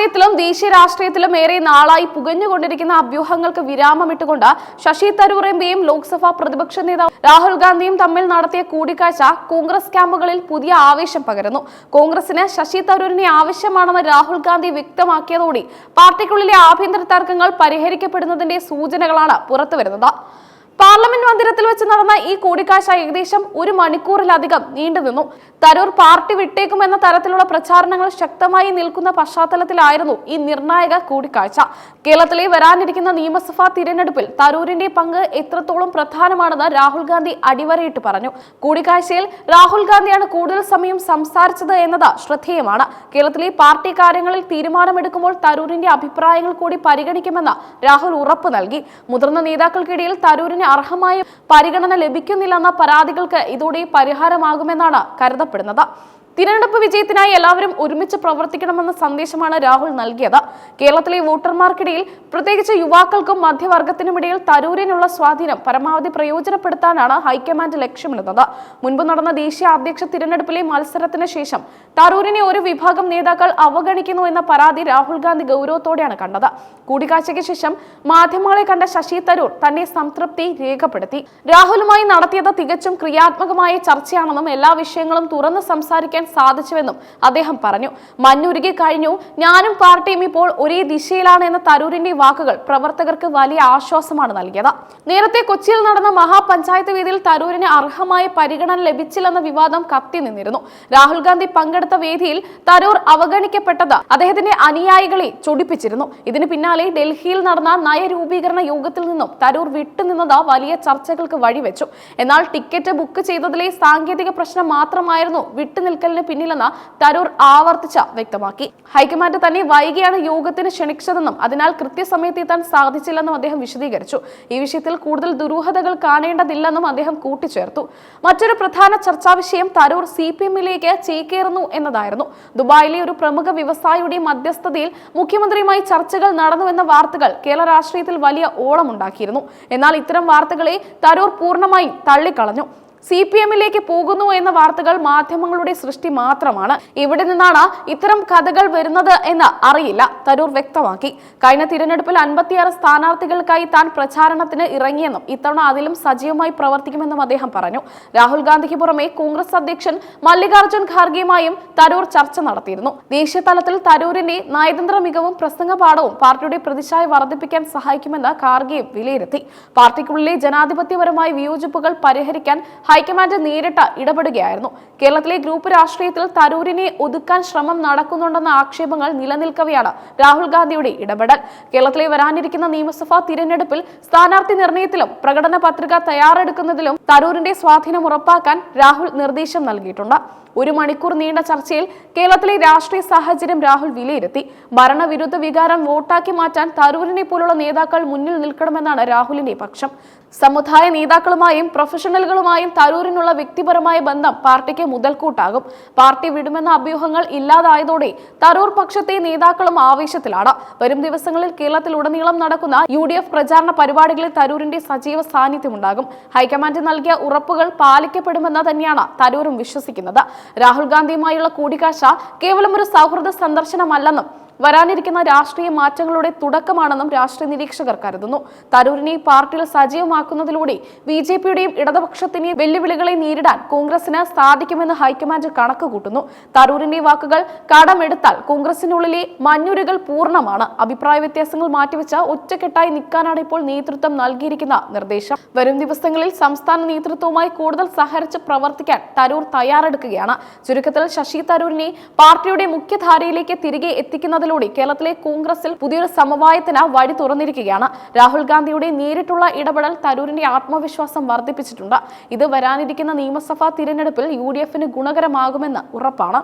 രാഷ്ട്രീയത്തിലും ദേശീയ രാഷ്ട്രീയത്തിലും ഏറെ നാളായി പുകഞ്ഞുകൊണ്ടിരിക്കുന്ന അഭ്യൂഹങ്ങൾക്ക് വിരാമമിട്ടുകൊണ്ട് ശശി തരൂർ എം പിയും ലോക്സഭാ പ്രതിപക്ഷ നേതാവ് രാഹുൽ ഗാന്ധിയും തമ്മിൽ നടത്തിയ കൂടിക്കാഴ്ച കോൺഗ്രസ് ക്യാമ്പുകളിൽ പുതിയ ആവേശം പകരുന്നു. കോൺഗ്രസിന് ശശി തരൂരിനെ ആവശ്യമാണെന്ന് രാഹുൽ ഗാന്ധി വ്യക്തമാക്കിയതോടെ പാർട്ടിക്കുള്ളിലെ ആഭ്യന്തര തർക്കങ്ങൾ പരിഹരിക്കപ്പെടുന്നതിന്റെ സൂചനകളാണ് പുറത്തുവരുന്നത്. പാർലമെന്റ് മന്ദിരത്തിൽ വെച്ച് നടന്ന ഈ കൂടിക്കാഴ്ച ഏകദേശം ഒരു മണിക്കൂറിലധികം നീണ്ടുനിന്നു തരൂർ പാർട്ടി വിട്ടേക്കുമെന്ന തരത്തിലുള്ള പ്രചാരണങ്ങൾ ശക്തമായി നിൽക്കുന്ന പശ്ചാത്തലത്തിലായിരുന്നു ഈ നിർണായക കൂടിക്കാഴ്ച. കേരളത്തിലെ വരാനിരിക്കുന്ന നിയമസഭാ തിരഞ്ഞെടുപ്പിൽ തരൂരിന്റെ പങ്ക് എത്രത്തോളം പ്രധാനമാണെന്ന് രാഹുൽ ഗാന്ധി അടിവരയിട്ട് പറഞ്ഞു. കൂടിക്കാഴ്ചയിൽ രാഹുൽ ഗാന്ധിയാണ് കൂടുതൽ സമയം സംസാരിച്ചത് എന്നത് ശ്രദ്ധേയമാണ്. കേരളത്തിലെ പാർട്ടി കാര്യങ്ങളിൽ തീരുമാനമെടുക്കുമ്പോൾ തരൂരിന്റെ അഭിപ്രായങ്ങൾ കൂടി പരിഗണിക്കുമെന്ന് രാഹുൽ ഉറപ്പ് നൽകി. മുതിർന്ന നേതാക്കൾക്കിടയിൽ തരൂരിന് അർഹമായ പരിഗണന ലഭിക്കുന്നില്ലെന്ന പരാതികൾക്ക് ഇതോടെ പരിഹാരമാകുമെന്നാണ് കരുതപ്പെടുന്നത്. തിരഞ്ഞെടുപ്പ് വിജയത്തിനായി എല്ലാവരും ഒരുമിച്ച് പ്രവർത്തിക്കണമെന്ന സന്ദേശമാണ് രാഹുൽ നൽകിയത്. കേരളത്തിലെ വോട്ടർമാർക്കിടയിൽ പ്രത്യേകിച്ച് യുവാക്കൾക്കും മധ്യവർഗത്തിനുമിടയിൽ തരൂരിനുള്ള സ്വാധീനം പരമാവധി പ്രയോജനപ്പെടുത്താനാണ് ഹൈക്കമാൻഡ് ലക്ഷ്യമിടുന്നത്. മുൻപ് നടന്ന ദേശീയ അധ്യക്ഷ തിരഞ്ഞെടുപ്പിലെ മത്സരത്തിന് ശേഷം തരൂരിനെ ഒരു വിഭാഗം നേതാക്കൾ അവഗണിക്കുന്നു എന്ന പരാതി രാഹുൽ ഗാന്ധി ഗൗരവത്തോടെയാണ് കണ്ടത്. കൂടിക്കാഴ്ചയ്ക്ക് ശേഷം മാധ്യമങ്ങളെ കണ്ട ശശി തരൂർ തന്റെ സംതൃപ്തി രേഖപ്പെടുത്തി. രാഹുലുമായി നടത്തിയത് തികച്ചും ക്രിയാത്മകമായ ചർച്ചയാണെന്നും എല്ലാ വിഷയങ്ങളും തുറന്ന് സംസാരിക്കാൻ സാധിച്ചുവെന്നും അദ്ദേഹം പറഞ്ഞു. മഞ്ഞുരുകി കഴിഞ്ഞു. ഞാനും പാർട്ടിയും ഇപ്പോൾ ഒരേ ദിശയിലാണ് എന്ന തരൂരിന്റെ വാക്കുകൾ പ്രവർത്തകർക്ക് വലിയ ആശ്വാസമാണ് നൽകിയത്. നേരത്തെ കൊച്ചിയിൽ നടന്ന മഹാപഞ്ചായത്ത് വേദിയിൽ തരൂരിന് അർഹമായ പരിഗണന ലഭിച്ചില്ലെന്ന വിവാദം കത്തി നിന്നിരുന്നു. രാഹുൽ ഗാന്ധി പങ്കെടുത്ത വേദിയിൽ തരൂർ അവഗണിക്കപ്പെട്ടത് അദ്ദേഹത്തിന്റെ അനുയായികളെ ചൊടിപ്പിച്ചിരുന്നു. ഇതിന് പിന്നാലെ ഡൽഹിയിൽ നടന്ന നയരൂപീകരണ യോഗത്തിൽ നിന്നും തരൂർ വിട്ടുനിന്നത് വലിയ ചർച്ചകൾക്ക് വഴിവെച്ചു. എന്നാൽ ടിക്കറ്റ് ബുക്ക് ചെയ്തതിലെ സാങ്കേതിക പ്രശ്നം മാത്രമായിരുന്നു വിട്ടുനിൽക്കലിന് പിന്നിലെന്ന് തരൂർ ആവർത്തിച്ച വ്യക്തമാക്കി. ഹൈക്കമാൻഡ് തന്നെ വൈകിയാണ് യോഗത്തിന് ക്ഷണിച്ചതെന്നും അതിനാൽ കൃത്യസമയത്ത് എത്താൻ സാധിച്ചില്ലെന്നും അദ്ദേഹം വിശദീകരിച്ചു. ഈ വിഷയത്തിൽ കൂടുതൽ ദുരൂഹതകൾ കാണേണ്ടതില്ലെന്നും അദ്ദേഹം കൂട്ടിച്ചേർത്തു. മറ്റൊരു പ്രധാന ചർച്ചാ വിഷയം തരൂർ സി പി എമ്മിലേക്ക് ചേക്കേറുന്നു എന്നതായിരുന്നു. ദുബായിലെ ഒരു പ്രമുഖ വ്യവസായിയുടെ മധ്യസ്ഥതയിൽ മുഖ്യമന്ത്രിയുമായി ചർച്ചകൾ നടന്നുവെന്ന വാർത്തകൾ കേരള രാഷ്ട്രീയത്തിൽ വലിയ ഓളമുണ്ടാക്കിയിരുന്നു. എന്നാൽ ഇത്തരം വാർത്തകളെ തരൂർ പൂർണമായും തള്ളിക്കളഞ്ഞു. സി പി എമ്മിലേക്ക് പോകുന്നു എന്ന വാർത്തകൾ മാധ്യമങ്ങളുടെ സൃഷ്ടി മാത്രമാണ്. ഇവിടെ നിന്നാണ് ഇത്തരം കഥകൾ വരുന്നത് എന്ന് അറിയില്ല. തരൂർ വ്യക്തമാക്കി. കഴിഞ്ഞ തിരഞ്ഞെടുപ്പിൽ അൻപത്തിയാറ് സ്ഥാനാർത്ഥികൾക്കായി താൻ പ്രചാരണത്തിന് ഇറങ്ങിയെന്നും ഇത്തവണ അതിലും സജീവമായി പ്രവർത്തിക്കുമെന്നും അദ്ദേഹം പറഞ്ഞു. രാഹുൽ ഗാന്ധിക്ക് പുറമെ കോൺഗ്രസ് അധ്യക്ഷൻ മല്ലികാർജുൻ ഖാർഗെയുമായും തരൂർ ചർച്ച നടത്തിയിരുന്നു. ദേശീയ തലത്തിൽ തരൂരിന്റെ നയതന്ത്ര മികവും പ്രസംഗ പാഠവും പാർട്ടിയുടെ പ്രതിച്ഛായ വർദ്ധിപ്പിക്കാൻ സഹായിക്കുമെന്ന് ഖാർഗെയും വിലയിരുത്തി. പാർട്ടിക്കുള്ളിലെ ജനാധിപത്യപരമായ വിയോജിപ്പുകൾ പരിഹരിക്കാൻ ഹൈക്കമാൻഡ് നേരിട്ട് ഇടപെടുകയായിരുന്നു. കേരളത്തിലെ ഗ്രൂപ്പ് രാഷ്ട്രീയത്തിൽ തരൂരിനെ ഒതുക്കാൻ ശ്രമം നടക്കുന്നുണ്ടെന്ന ആക്ഷേപങ്ങൾ നിലനിൽക്കവെയാണ് രാഹുൽ ഗാന്ധിയുടെ ഇടപെടൽ. കേരളത്തിലെ വരാനിരിക്കുന്ന നിയമസഭാ തിരഞ്ഞെടുപ്പിൽ സ്ഥാനാർത്ഥി നിർണയത്തിലും പ്രകടന പത്രിക തയ്യാറെടുക്കുന്നതിലും തരൂരിന്റെ സ്വാധീനം ഉറപ്പാക്കാൻ രാഹുൽ നിർദ്ദേശം നൽകിയിട്ടുണ്ട്. ഒരു മണിക്കൂർ നീണ്ട ചർച്ചയിൽ കേരളത്തിലെ രാഷ്ട്രീയ സാഹചര്യം രാഹുൽ വിലയിരുത്തി. ഭരണവിരുദ്ധ വികാരം വോട്ടാക്കി മാറ്റാൻ തരൂരിനെ പോലുള്ള നേതാക്കൾ മുന്നിൽ നിൽക്കണമെന്നാണ് രാഹുലിന്റെ പക്ഷം. സമുദായ നേതാക്കളുമായും പ്രൊഫഷണലുകളുമായും തരൂരിനുള്ള വ്യക്തിപരമായ ബന്ധം പാർട്ടിക്ക് മുതൽക്കൂട്ടാകും. പാർട്ടി വിടുമെന്ന അഭ്യൂഹങ്ങൾ ഇല്ലാതായതോടെ തരൂർ പക്ഷത്തെ നേതാക്കളും ആവേശത്തിലാണ്. വരും ദിവസങ്ങളിൽ കേരളത്തിലുടനീളം നടക്കുന്ന യു പ്രചാരണ പരിപാടികളിൽ തരൂരിന്റെ സജീവ സാന്നിധ്യമുണ്ടാകും. ഹൈക്കമാൻഡ് ഉറപ്പുകൾ പാലിക്കപ്പെടുമെന്ന് തന്നെയാണ് തരൂരും വിശ്വസിക്കുന്നത്. രാഹുൽ ഗാന്ധിയുമായുള്ള കൂടിക്കാഴ്ച കേവലം ഒരു സൗഹൃദ സന്ദർശനമല്ലെന്നും വരാനിരിക്കുന്ന രാഷ്ട്രീയ മാറ്റങ്ങളുടെ തുടക്കമാണെന്നും രാഷ്ട്രീയ നിരീക്ഷകർ കരുതുന്നു. തരൂരിനെ പാർട്ടിയിൽ സജീവമാക്കുന്നതിലൂടെ ബി ജെ പിയുടെയും ഇടതുപക്ഷത്തിന്റെയും വെല്ലുവിളികളെ നേരിടാൻ കോൺഗ്രസിന് സാധിക്കുമെന്ന് ഹൈക്കമാൻഡ് കണക്ക് കൂട്ടുന്നു തരൂരിന്റെ വാക്കുകൾ കടമെടുത്താൽ കോൺഗ്രസിനുള്ളിലെ മഞ്ഞുരുകൾ പൂർണമാണ്. അഭിപ്രായ വ്യത്യാസങ്ങൾ മാറ്റിവെച്ച ഒറ്റക്കെട്ടായി നിൽക്കാനാണ് ഇപ്പോൾ നേതൃത്വം നൽകിയിരിക്കുന്ന നിർദ്ദേശം. വരും ദിവസങ്ങളിൽ സംസ്ഥാന നേതൃത്വവുമായി കൂടുതൽ സഹകരിച്ച് പ്രവർത്തിക്കാൻ തരൂർ തയ്യാറെടുക്കുകയാണ്. ചുരുക്കത്തിൽ ശശി തരൂരിനെ പാർട്ടിയുടെ മുഖ്യധാരയിലേക്ക് തിരികെ എത്തിക്കുന്നതിൽ ഇതിലൂടെ കേരളത്തിലെ കോൺഗ്രസിൽ പുതിയൊരു സമവായത്തിന് വഴി തുറന്നിരിക്കുകയാണ്. രാഹുൽ ഗാന്ധിയുടെ നേരിട്ടുള്ള ഇടപെടൽ തരൂരിന്റെ ആത്മവിശ്വാസം വർദ്ധിപ്പിച്ചിട്ടുണ്ട്. ഇത് വരാനിരിക്കുന്ന നിയമസഭാ തിരഞ്ഞെടുപ്പിൽ യു ഗുണകരമാകുമെന്ന് ഉറപ്പാണ്.